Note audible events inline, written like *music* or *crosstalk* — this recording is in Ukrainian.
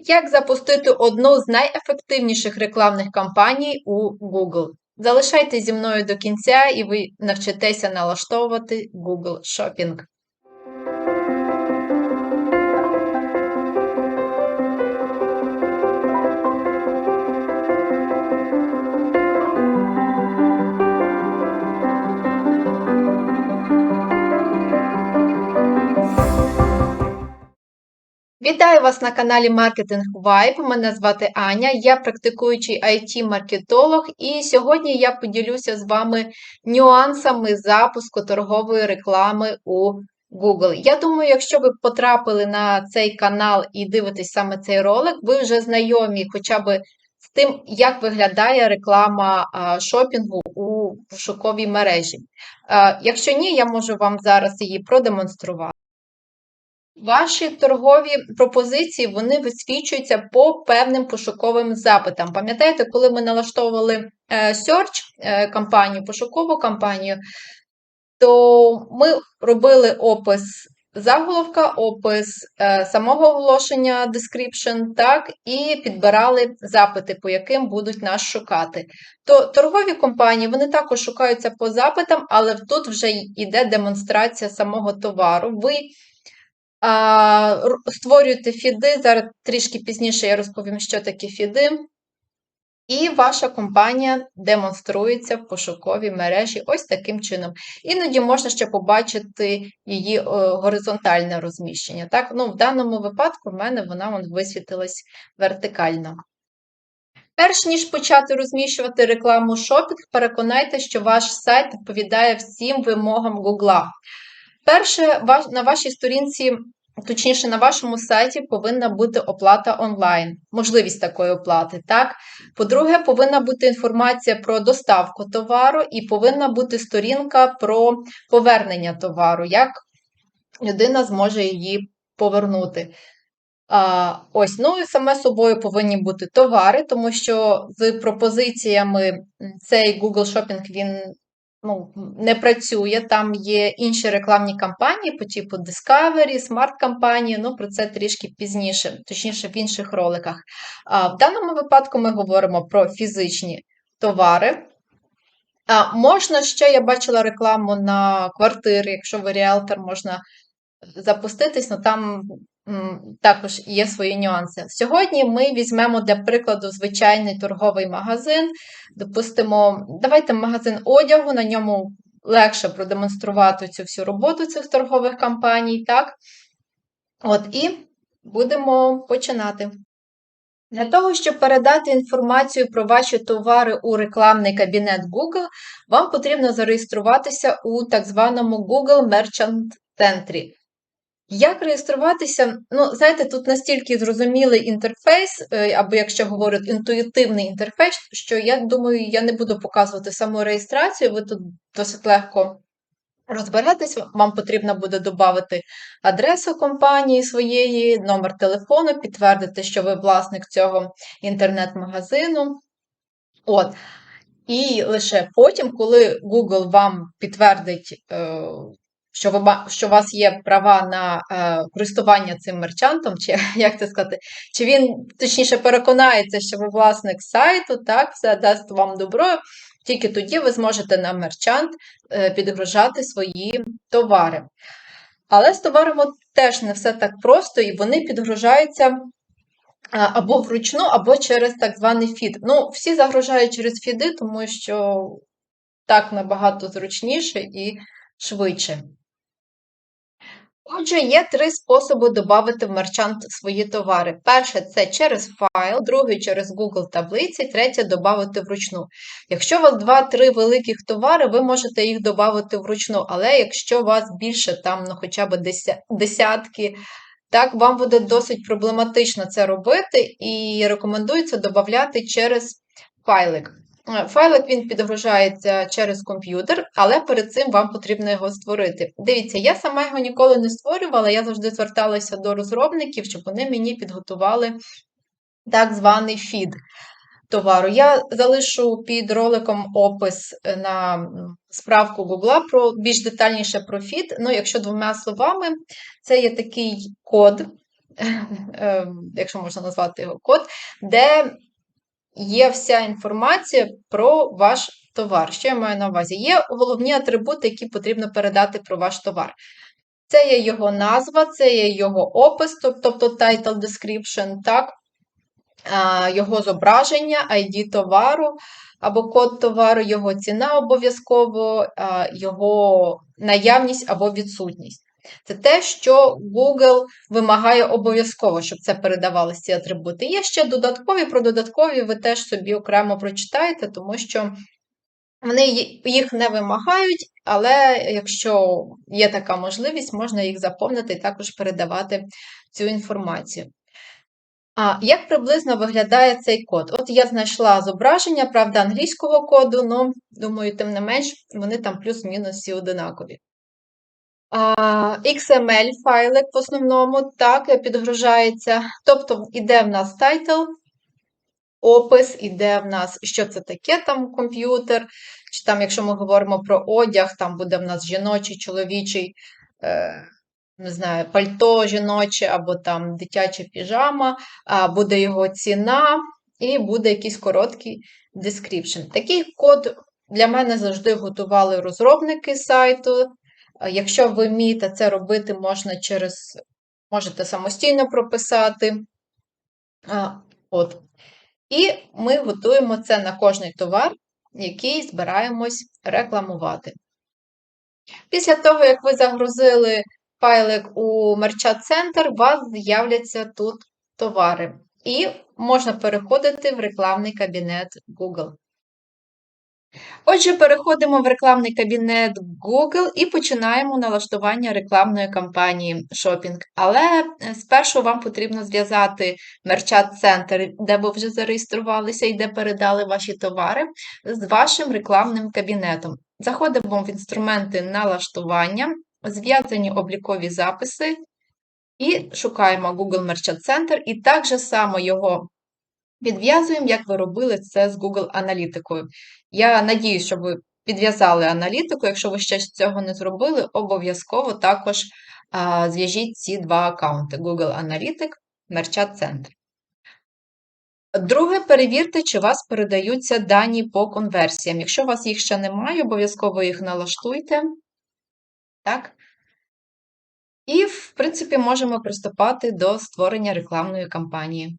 Як запустити одну з найефективніших рекламних кампаній у Google? Залишайтесь зі мною до кінця, і ви навчитеся налаштовувати Google Shopping. Вітаю вас на каналі Marketing Vibe. Мене звати Аня, я практикуючий IT-маркетолог, і сьогодні я поділюся з вами нюансами запуску торгової реклами у Google. Я думаю, якщо ви потрапили на цей канал і дивитесь саме цей ролик, ви вже знайомі хоча б з тим, як виглядає реклама шопінгу у пошуковій мережі. Якщо ні, я можу вам зараз її продемонструвати. Ваші торгові пропозиції вони висвічуються по певним пошуковим запитам. Пам'ятаєте, коли ми налаштовували е, search е, кампанію, пошукову кампанію, то ми робили опис заголовка, опис е, самого оголошення, description, так, і підбирали запити, по яким будуть нас шукати. То торгові компанії вони також шукаються по запитам, але тут вже йде демонстрація самого товару. Ви створюєте фіди. Зараз трішки пізніше я розповім, що таке фіди. І ваша компанія демонструється в пошуковій мережі ось таким чином. Іноді можна ще побачити її горизонтальне розміщення. Так? Ну, В даному випадку в мене вона вон, висвітилась вертикально. Перш ніж почати розміщувати рекламу шопінг, переконайте, що ваш сайт відповідає всім вимогам Google. Перше, на вашій сторінці, точніше, на вашому сайті повинна бути оплата онлайн, можливість такої оплати. так? По-друге, повинна бути інформація про доставку товару, і повинна бути сторінка про повернення товару, як людина зможе її повернути. А, Ось, ну і саме собою повинні бути товари, тому що з пропозиціями цей Google Shopping він ну, не працює. Там є інші рекламні кампанії по типу Discovery, смарт-кампанії, ну про це трішки пізніше, точніше в інших роликах. А В даному випадку ми говоримо про фізичні товари. А, Можна ще, я бачила рекламу на квартири, якщо ви ріелтор, можна запуститись, але там також є свої нюанси. Сьогодні ми візьмемо для прикладу звичайний торговий магазин. Допустимо, давайте магазин одягу, на ньому легше продемонструвати цю всю роботу цих торгових компаній. так? От І будемо починати. Для того, щоб передати інформацію про ваші товари у рекламний кабінет Google, вам потрібно зареєструватися у так званому Google Merchant Entry. Як реєструватися? Ну, знаєте, тут настільки зрозумілий інтерфейс, е, або, якщо говорять, інтуїтивний інтерфейс, що я думаю, я не буду показувати саму реєстрацію, ви тут досить легко розберетесь, вам потрібно буде додати адресу компанії своєї, номер телефону, підтвердити, що ви власник цього інтернет-магазину. От. І лише потім, коли Google вам підтвердить. Що ви що у вас є права на е, користування цим мерчантом, чи *laughs* як це сказати, чи він точніше переконається, що ви власник сайту, так, все дасть вам добро, тільки тоді ви зможете на мерчант е, підгружати свої товари. Але з товарами теж не все так просто, і вони підгружаються. Е, або вручну, або через так званий фід. Ну, всі загружають через фіди, тому що так набагато зручніше і швидше. Отже, є три способи додати в мерчант свої товари. Перше це через файл, другий через Google таблиці, третє додати вручну. Якщо у вас 2-3 великих товари, ви можете їх додати вручну, але якщо у вас більше, там ну, хоча б десятки, так, вам буде досить проблематично це робити, і рекомендується додати через файлик. Файлик він підгружається через комп'ютер, але перед цим вам потрібно його створити. Дивіться, я сама його ніколи не створювала, я завжди зверталася до розробників, щоб вони мені підготували так званий фід товару. Я залишу під роликом опис на справку Google про більш детальніше про фід. Ну, якщо двома словами, це є такий код. *laughs* ем, якщо можна назвати його код, де є вся інформація про ваш товар. Що я маю на увазі? Є головні атрибути, які потрібно передати про ваш товар. Це є його назва, це є його опис, тобто title description, так? його зображення, ID товару або код товару, його ціна обов'язково, його наявність або відсутність. Це те, що Google вимагає обов'язково, щоб це передавалися ці атрибути. Є ще додаткові, про додаткові ви теж собі окремо прочитаєте, тому що вони їх не вимагають, але якщо є така можливість, можна їх заповнити і також передавати цю інформацію. А як приблизно виглядає цей код? От я знайшла зображення, правда, англійського коду, але, думаю, тим не менш, вони там плюс-мінус всі одинакові. XML-файлик в основному так підгружається. Тобто йде в нас title, опис, іде в нас, що це таке там комп'ютер. Чи там, якщо ми говоримо про одяг, там буде в нас жіночий, чоловічий, е, не знаю, пальто жіноче або там дитяча піжама, буде його ціна, і буде якийсь короткий description. Такий код для мене завжди готували розробники сайту. Якщо ви вмієте це робити, можна через, можете самостійно прописати. От. І ми готуємо це на кожний товар, який збираємось рекламувати. Після того, як ви загрузили файлик у Merchat Center, у вас з'являться тут товари. І можна переходити в рекламний кабінет Google. Отже, переходимо в рекламний кабінет Google і починаємо налаштування рекламної кампанії Shopping. Але е, спершу вам потрібно зв'язати Center, де ви вже зареєструвалися і де передали ваші товари, з вашим рекламним кабінетом. Заходимо в інструменти налаштування, зв'язані облікові записи, і шукаємо Google Merchant Center, і так же само його підв'язуємо, як ви робили це з Google аналітикою. Я надіюсь, що ви підв'язали аналітику. Якщо ви ще цього не зробили, обов'язково також а, зв'яжіть ці два аккаунти: Google Аналітик, Merchant Center. Друге, перевірте, чи у вас передаються дані по конверсіям. Якщо у вас їх ще немає, обов'язково їх налаштуйте. Так? І, в принципі, можемо приступати до створення рекламної кампанії.